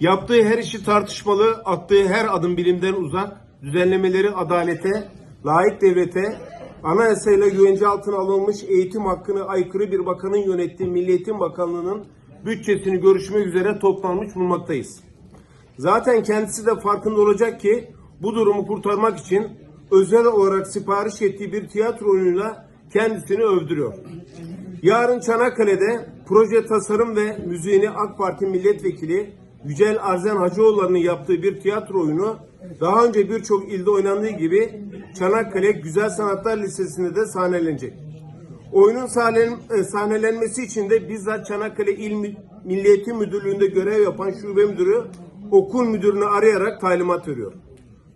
Yaptığı her işi tartışmalı, attığı her adım bilimden uzak, düzenlemeleri adalete, layık devlete, anayasayla güvence altına alınmış eğitim hakkını aykırı bir bakanın yönettiği Milli Eğitim Bakanlığı'nın bütçesini görüşmek üzere toplanmış bulunmaktayız. Zaten kendisi de farkında olacak ki bu durumu kurtarmak için özel olarak sipariş ettiği bir tiyatro oyunuyla kendisini övdürüyor. Yarın Çanakkale'de proje tasarım ve müziğini AK Parti milletvekili Yücel Arzen Hacıoğulları'nın yaptığı bir tiyatro oyunu daha önce birçok ilde oynandığı gibi Çanakkale Güzel Sanatlar Lisesi'nde de sahnelenecek. Oyunun e, sahnelenmesi için de bizzat Çanakkale İl Mü- Milli Eğitim Müdürlüğü'nde görev yapan şube müdürü okul müdürünü arayarak talimat veriyor.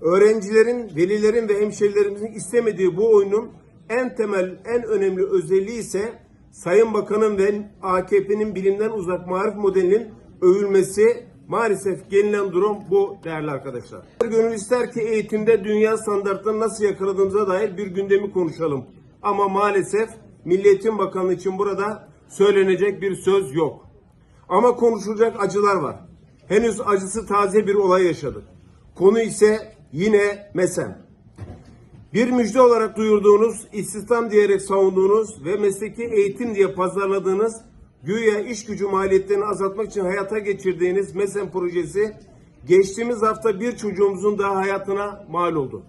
Öğrencilerin, velilerin ve hemşerilerimizin istemediği bu oyunun en temel, en önemli özelliği ise Sayın Bakan'ın ve AKP'nin bilimden uzak marif modelinin övülmesi maalesef gelinen durum bu değerli arkadaşlar. Gönül ister ki eğitimde dünya standartlarını nasıl yakaladığımıza dair bir gündemi konuşalım. Ama maalesef Milli Eğitim Bakanlığı için burada söylenecek bir söz yok. Ama konuşulacak acılar var. Henüz acısı taze bir olay yaşadık. Konu ise yine MESEM. Bir müjde olarak duyurduğunuz, istihdam diyerek savunduğunuz ve mesleki eğitim diye pazarladığınız güya iş gücü maliyetlerini azaltmak için hayata geçirdiğiniz MESEM projesi geçtiğimiz hafta bir çocuğumuzun daha hayatına mal oldu.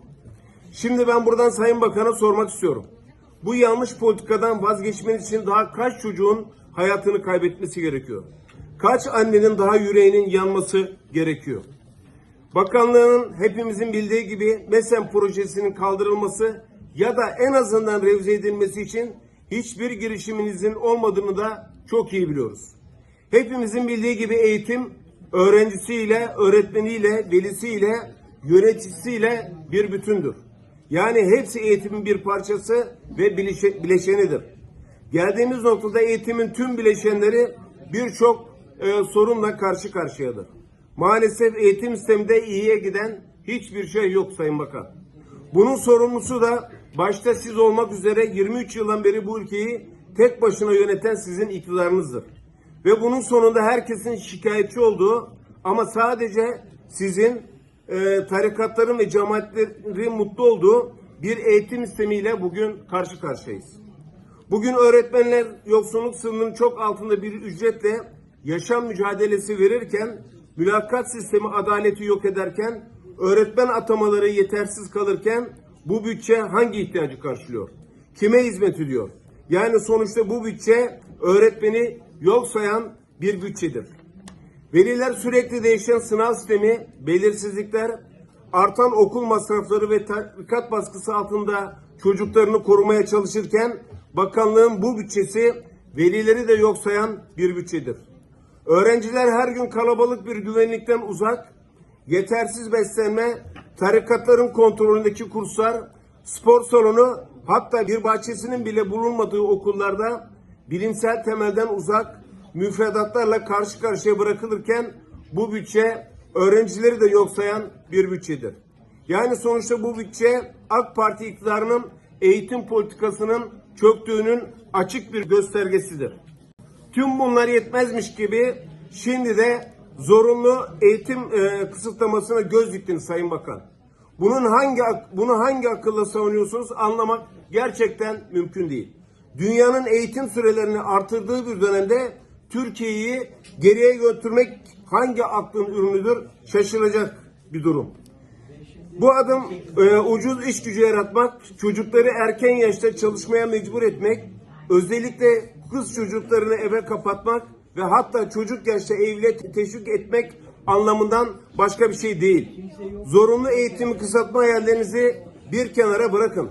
Şimdi ben buradan Sayın Bakan'a sormak istiyorum. Bu yanlış politikadan vazgeçmeniz için daha kaç çocuğun hayatını kaybetmesi gerekiyor? Kaç annenin daha yüreğinin yanması gerekiyor? Bakanlığın hepimizin bildiği gibi MESEM projesinin kaldırılması ya da en azından revize edilmesi için hiçbir girişiminizin olmadığını da çok iyi biliyoruz. Hepimizin bildiği gibi eğitim öğrencisiyle, öğretmeniyle, velisiyle, yöneticisiyle bir bütündür. Yani hepsi eğitimin bir parçası ve bileşe- bileşenidir. Geldiğimiz noktada eğitimin tüm bileşenleri birçok e, sorunla karşı karşıyadır. Maalesef eğitim sisteminde iyiye giden hiçbir şey yok Sayın Bakan. Bunun sorumlusu da başta siz olmak üzere 23 yıldan beri bu ülkeyi tek başına yöneten sizin iktidarınızdır. Ve bunun sonunda herkesin şikayetçi olduğu ama sadece sizin e, tarikatların ve cemaatlerin mutlu olduğu bir eğitim sistemiyle bugün karşı karşıyayız. Bugün öğretmenler yoksulluk sınırının çok altında bir ücretle yaşam mücadelesi verirken, mülakat sistemi adaleti yok ederken, öğretmen atamaları yetersiz kalırken bu bütçe hangi ihtiyacı karşılıyor? Kime hizmet ediyor? Yani sonuçta bu bütçe öğretmeni yok sayan bir bütçedir. Veliler sürekli değişen sınav sistemi, belirsizlikler, artan okul masrafları ve tarikat baskısı altında çocuklarını korumaya çalışırken bakanlığın bu bütçesi velileri de yok sayan bir bütçedir. Öğrenciler her gün kalabalık bir güvenlikten uzak, yetersiz beslenme, tarikatların kontrolündeki kurslar, spor salonu, hatta bir bahçesinin bile bulunmadığı okullarda bilimsel temelden uzak müfredatlarla karşı karşıya bırakılırken bu bütçe öğrencileri de yok sayan bir bütçedir. Yani sonuçta bu bütçe AK Parti iktidarının eğitim politikasının çöktüğünün açık bir göstergesidir. Tüm bunlar yetmezmiş gibi şimdi de zorunlu eğitim e, kısıtlamasına göz diktiniz Sayın Bakan. Bunun hangi bunu hangi akılla savunuyorsunuz anlamak gerçekten mümkün değil. Dünyanın eğitim sürelerini artırdığı bir dönemde Türkiye'yi geriye götürmek hangi aklın ürünüdür şaşılacak bir durum. Bu adım e, ucuz iş gücü yaratmak, çocukları erken yaşta çalışmaya mecbur etmek, özellikle kız çocuklarını eve kapatmak ve hatta çocuk yaşta evliliğe teşvik etmek anlamından başka bir şey değil. Zorunlu eğitimi kısaltma hayallerinizi bir kenara bırakın.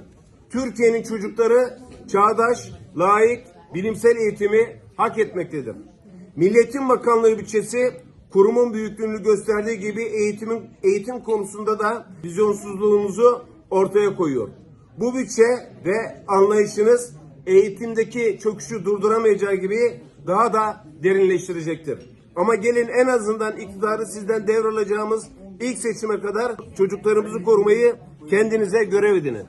Türkiye'nin çocukları çağdaş, layık, bilimsel eğitimi hak etmektedir. Milliyetin Bakanlığı bütçesi kurumun büyüklüğünü gösterdiği gibi eğitimin eğitim konusunda da vizyonsuzluğumuzu ortaya koyuyor. Bu bütçe ve anlayışınız eğitimdeki çöküşü durduramayacağı gibi daha da derinleştirecektir. Ama gelin en azından iktidarı sizden devralacağımız ilk seçime kadar çocuklarımızı korumayı kendinize görev edinin.